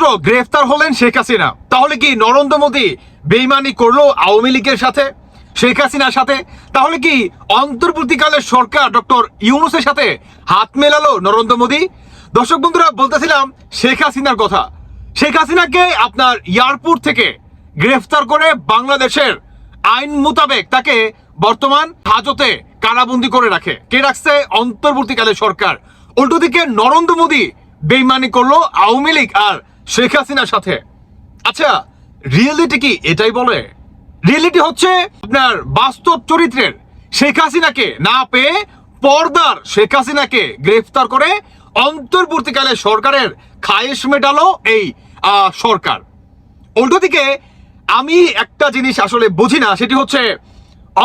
মাত্র গ্রেফতার হলেন শেখ হাসিনা। তাহলে কি নরেন্দ্র মোদী বেইমানি করল আওয়ামী লীগের সাথে? শেখ হাসিনার সাথে? তাহলে কি অন্তর্বর্তীকালের সরকার ডক্টর ইউনুসের সাথে হাত মেলালো নরেন্দ্র মোদী? দর্শক বন্ধুরা, বলতেছিলাম শেখ হাসিনার কথা। শেখ হাসিনাকে আপনার এয়ারপোর্ট থেকে গ্রেফতার করে বাংলাদেশের আইন মোতাবেক তাকে বর্তমান হাজতে কারাবন্দি করে রাখে। কে রাখছে? অন্তর্বর্তীকালে সরকার। উল্টো দিকে নরেন্দ্র মোদী বেইমানি করল আওয়ামী লীগ আর শেখ হাসিনার সাথে। আচ্ছা রিয়েলিটি কি এটাই বলে? রিয়েলিটি হচ্ছে আপনার বাস্তব চরিত্রের শেখ হাসিনাকে না পেয়ে পর্দার শেখ হাসিনাকে গ্রেফতার করে অন্তর্বর্তীকালে সরকারের খায়েশ মেটালো এই সরকার। উল্টো দিকে আমি একটা জিনিস আসলে বুঝি না, সেটি হচ্ছে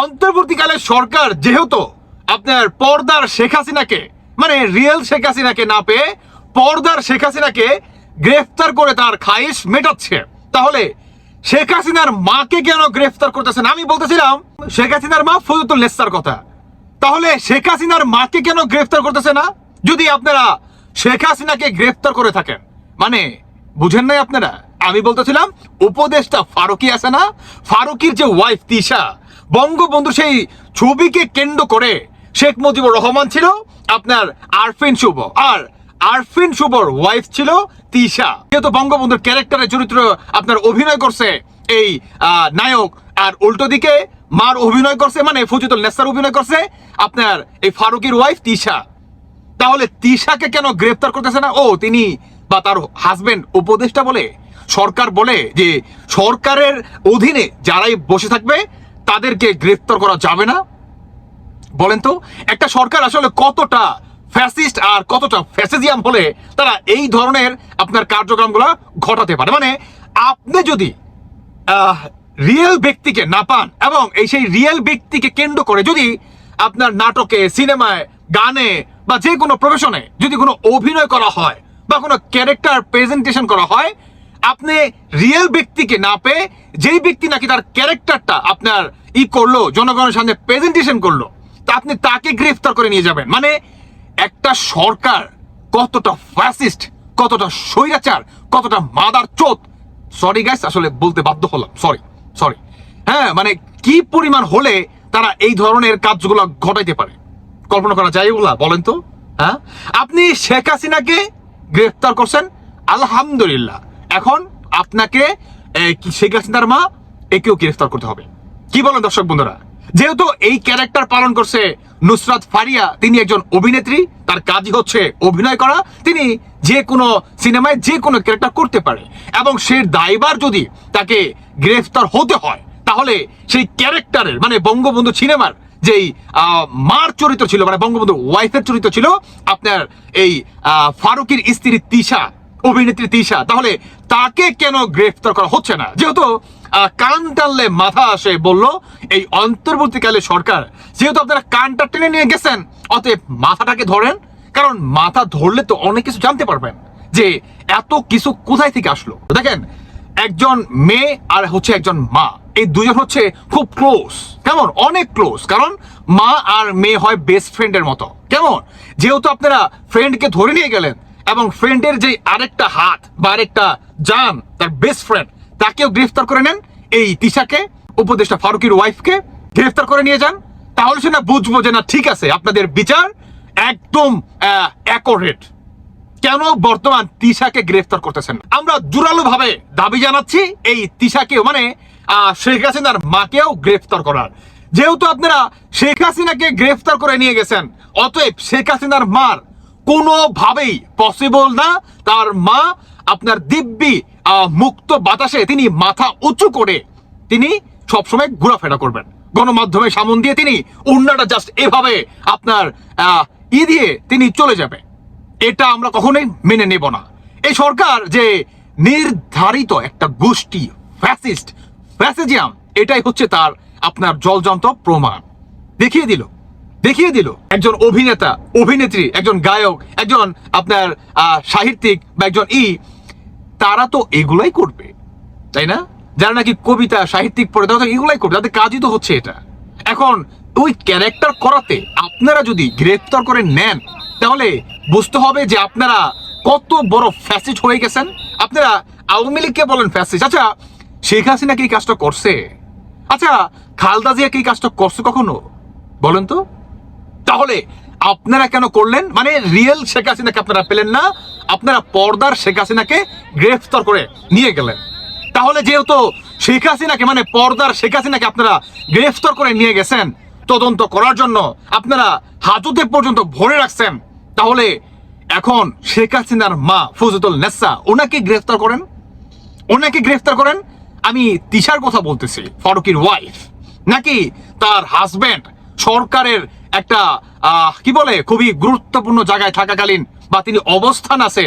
অন্তর্বর্তীকালে সরকার যেহেতু আপনার পর্দার শেখ হাসিনাকে মানে রিয়েল শেখ হাসিনাকে না পেয়ে পর্দার শেখ হাসিনাকে গ্রেফতার করে তার খায়েশ মেটাচ্ছে। তাহলে শেখ হাসিনার মাকে কেন গ্রেফতার করতেছেন? আমি বলতেছিলাম, শেখ হাসিনার মা ফজতুল নেসার কথা। তাহলে শেখ হাসিনার মাকে কেন গ্রেফতার করতেছে না? যদি আপনারা শেখ হাসিনাকে গ্রেফতার করে থাকেন মানে বুঝেন নাই আপনারা? আমি বলতেছিলাম উপদেশটা ফারুকি আছে না? ফারুকির যে ওয়াইফ তিশা, বঙ্গবন্ধু সেই ছবিকে কেন্দ্র করে শেখ মুজিবুর রহমান ছিল, আপনার আরফিন শুভ। আর আরফিন শুভর ওয়াইফ ছিল তিশা। যেহেতু বঙ্গবন্ধুর ক্যারেক্টারের চরিত্র আপনার অভিনয় করছে। এই নায়ক। আর উল্টো দিকে মার অভিনয় করছে মানে ফজিতুল নেসার অভিনয় করছে আপনার এই ফারুকির ওয়াইফ তিশা। তাহলে তিশাকে কেন গ্রেফতার করতেছে না? ও, তিনি বা তার হাজবেন্ড উপদেষ্টা বলে, সরকার বলে যে সরকারের অধীনে যারাই বসে থাকবে, তাদেরকে গ্রেফতার করা যাবে না। বলেন তো, একটা সরকার আসলে কতটা ফ্যাসিস্ট আর কতটা ফ্যাসিজিয়াম হলে তারা এই ধরনের আপনার কার্যক্রমগুলো ঘটাতে পারে। মানে আপনি যদি রিয়েল ব্যক্তিকে না পান এবং এই সেই রিয়েল ব্যক্তিকে কেন্দ্র করে যদি আপনার নাটকে সিনেমায় গানে বা যে কোনো প্রফেশনে যদি কোনো অভিনয় করা হয় বা কোনো ক্যারেক্টার প্রেজেন্টেশন করা হয়, আপনি রিয়েল ব্যক্তিকে না পেয়ে যেই ব্যক্তি নাকি তার ক্যারেক্টারটা আপনার ই করল, জনগণের সামনে প্রেজেন্টেশন করল, তা আপনি তাকে গ্রেফতার করে নিয়ে যাবেন। মানে একটা সরকার কতটা ফ্যাসিস্ট কতটা স্বৈরাচার, কতটা মাদার চোত সরি গাইস আসলে বলতে বাধ্য হলাম। সরি সরি হ্যাঁ মানে কি পরিমাণ হলে তারা এই ধরনের কাজগুলো ঘটাইতে পারে? কল্পনা করা যায় ওগুলা বলেন তো। হ্যাঁ? আপনি শেখ হাসিনাকে গ্রেফতার করছেন? আলহামদুলিল্লাহ। এখন আপনাকে শেখ হাসিনার মা, একেও গ্রেফতার করতে হবে। কি বলেন দর্শক বন্ধুরা? যেহেতু এই ক্যারেক্টার পালন করছে নুসরাত ফারিয়া, তিনি একজন অভিনেত্রী, তার কাজই হচ্ছে অভিনয় করা, তিনি যে কোনো সিনেমায় যে কোনো ক্যারেক্টার করতে পারে। এবং সে দায়বার যদি তাকে গ্রেফতার হতে হয়, তাহলে সেই ক্যারেক্টারের মানে বঙ্গবন্ধু সিনেমার যেই মার চরিত্র ছিল মানে বঙ্গবন্ধু ওয়াইফের চরিত্র ছিল, আপনার এই ফারুকের স্ত্রী তিশা, অভিনেত্রী তিশা, তাহলে তাকে কেন গ্রেফতার করা হচ্ছে না? যেহেতু কান টানলে মাথা আসে বলল, এই অন্তর্বর্তীকালে সরকার, যেহেতু আপনারা কানটা টেনে নিয়ে গেছেন, অতএব মাথাটাকে ধরেন, কারণ মাথা ধরলে তো অনেক কিছু জানতে পারবেন যে এত কিছু কোথায় থেকে আসলো। দেখেন, একজন মেয়ে আর হচ্ছে একজন মা, এই দুজন হচ্ছে খুব ক্লোজ কেমন? অনেক ক্লোজ কারণ মা আর মেয়ে হয় বেস্ট ফ্রেন্ডের মতো, কেমন? যেহেতু আপনারা ফ্রেন্ডকে ধরে নিয়ে গেলেন, এবং ফ্রেন্ডের যে আরেকটা হাত বা আরেকটা জান, তার বেস্ট ফ্রেন্ড তাকেও গ্রেফতার করে নেন। এই তিশাকে, উপদেষ্টা ফারুকির ওয়াইফকে গ্রেফতার করে নিয়ে যান। তাহলে সে না বুঝব যে না, ঠিক আছে, আপনাদের বিচার একদম অ্যাকোরেট কেন বর্তমান তিশাকে গ্রেফতার করতেছেন? আমরা জোরালো ভাবে দাবি জানাচ্ছি, এই তিশাকেও মানে শেখ হাসিনার মাকেও গ্রেফতার করার। যেহেতু আপনারা শেখ হাসিনাকে গ্রেফতার করে নিয়ে গেছেন, অতএব শেখ হাসিনার মার কোনোভাবেই পসিবল না। তার মা আপনার দিব্যি মুক্ত বাতাসে তিনি মাথা উঁচু করে তিনি সবসময় ঘোরাফেরা করবেন। গণমাধ্যমে সামন দিয়ে তিনি উন্নাটা জাস্ট এভাবে আপনার ই দিয়ে তিনি চলে যাবে। এটা আমরা কখনোই মেনে নেব না। এই সরকার যে নির্ধারিত একটা গোষ্ঠী ফ্যাসিস্ট ফ্যাসিজিয়াম এটাই হচ্ছে তার আপনার জলজন্ত প্রমাণ। দেখিয়ে দিল। দেখিয়ে দিল একজন অভিনেতা, অভিনেত্রী, একজন গায়ক, একজন আপনার সাহিত্যিক বা একজন ই, তারা তো এগুলাই করবে, তাই না? যারা নাকি কবিতা, সাহিত্যিক পড়ে তারা এগুলাই করবে, তাদের কাজই তো হচ্ছে এটা। এখন ওই ক্যারেক্টার করাতে আপনারা যদি গ্রেফতার করে নেন, তাহলে বুঝতে হবে যে আপনারা কত বড় ফ্যাসিট হয়ে গেছেন। আপনারা আওয়ামী লীগকে বলেন ফ্যাসিস আচ্ছা শেখ হাসিনা কি কাজটা করছে? আচ্ছা খালদা জিয়া কি কাজটা করছে কখনো? বলেন তো। তাহলে আপনারা কেন করলেন? মানে রিয়েল শেখ হাসিনাকে আপনারা পেলেন না, আপনারা পর্দার শেখ হাসিনাকে গ্রেফতার করে নিয়ে গেলেন। তাহলে যেহেতু শেখ হাসিনাকে মানে পর্দার শেখ হাসিনাকে আপনারা গ্রেফতার করে নিয়ে গেছেন তদন্ত করার জন্য, আপনারা হাজতে পর্যন্ত ভরে রাখছেন, তাহলে এখন শেখ হাসিনার মা ফজুতুল নেসা, ওনাকে গ্রেফতার করেন? ওনাকে গ্রেফতার করেন? আমি তিশার কথা বলতেছি, ফারুকির ওয়াইফ নাকি তার হাজবেন্ড সরকারের একটা কি বলে, খুবই গুরুত্বপূর্ণ জায়গায় থাকাকালীন বা তিনি অবস্থান আছে,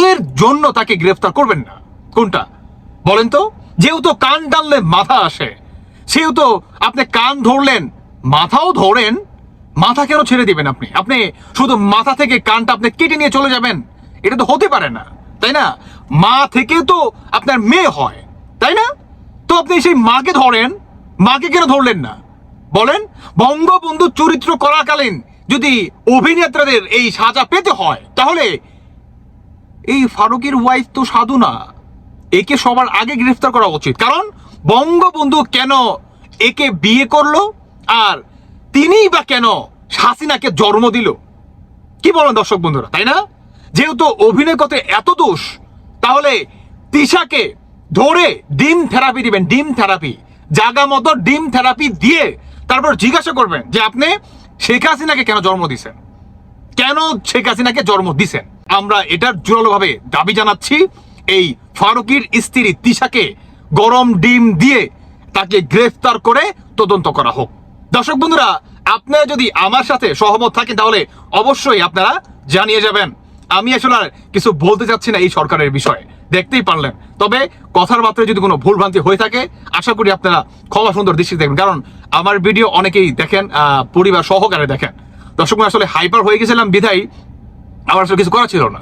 এর জন্য তাকে গ্রেফতার করবেন না। কোনটা? বলেন তো, যেহেতু কান টানলে মাথা আসে, সেহেতু আপনি কান ধরলেন, মাথাও ধরেন, মাথা কেন ছেড়ে দিবেন আপনি? আপনি শুধু মাথা থেকে কানটা আপনি কেটে নিয়ে চলে যাবেন, এটা তো হতে পারে না, তাই না? মা থেকে তো আপনার মেয়ে হয়, তাই না? তো আপনি সেই মাকে ধরেন, মাকে কেন ধরলেন না? বলেন, বঙ্গবন্ধু চরিত্র করাকালীন যদি অভিনেত্রীদের এই সাজা পেতে হয়, তাহলে এই ফারুকের ওয়াইফ তো সাধু না। একে সবার আগে গ্রেফতার করা উচিত। কারণ বঙ্গবন্ধু কেন একে বিয়ে করল আর তিনিই বা কেন হাসিনাকে জন্ম দিল? কি বলেন দর্শক বন্ধুরা, তাই না? যেহেতু অভিনয় করতে এত দোষ, তাহলে তিশাকে ধরে ডিম থেরাপি দিবেন, ডিম থেরাপি। জাগা মতো ডিম থেরাপি দিয়ে তারপর জিজ্ঞাসা করবেন যে আপনি শেখ হাসিনাকে কেন জন্ম দিছেন? কেন শেখ হাসিনাকে জন্ম দিছেন? আমরা এটার জোরালোভাবে দাবি জানাচ্ছি, এই ফারুকির স্ত্রী তিশাকে গরম ডিম দিয়ে তাকে গ্রেফতার করে তদন্ত করা হোক। দর্শক বন্ধুরা, আপনারা যদি আমার সাথে সহমত থাকেন, তাহলে অবশ্যই আপনারা জানিয়ে যাবেন। আমি আসলে কিছু বলতে চাচ্ছি না এই সরকারের বিষয়ে। দেখতেই পারলেন। তবে কথার মাত্রায় যদি কোনো ভুলভ্রান্তি হয়ে থাকে, আশা করি আপনারা ক্ষমা সুন্দর দৃষ্টি দেখবেন। কারণ আমার ভিডিও অনেকেই দেখেন পরিবার সহকারে দেখেন। দর্শক আসলে হাইপার হয়ে গেছিলাম বিধাই আমার আসলে কিছু করা ছিল না।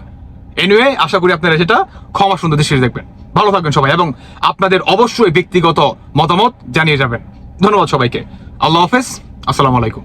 এনিওয়ে আশা করি আপনারা সেটা ক্ষমা সুন্দর দৃষ্টিতে দেখবেন। ভালো থাকবেন সবাই, এবং আপনাদের অবশ্যই ব্যক্তিগত মতামত জানিয়ে যাবেন। ধন্যবাদ সবাইকে। আল্লাহ হাফেজ। আসসালামু আলাইকুম।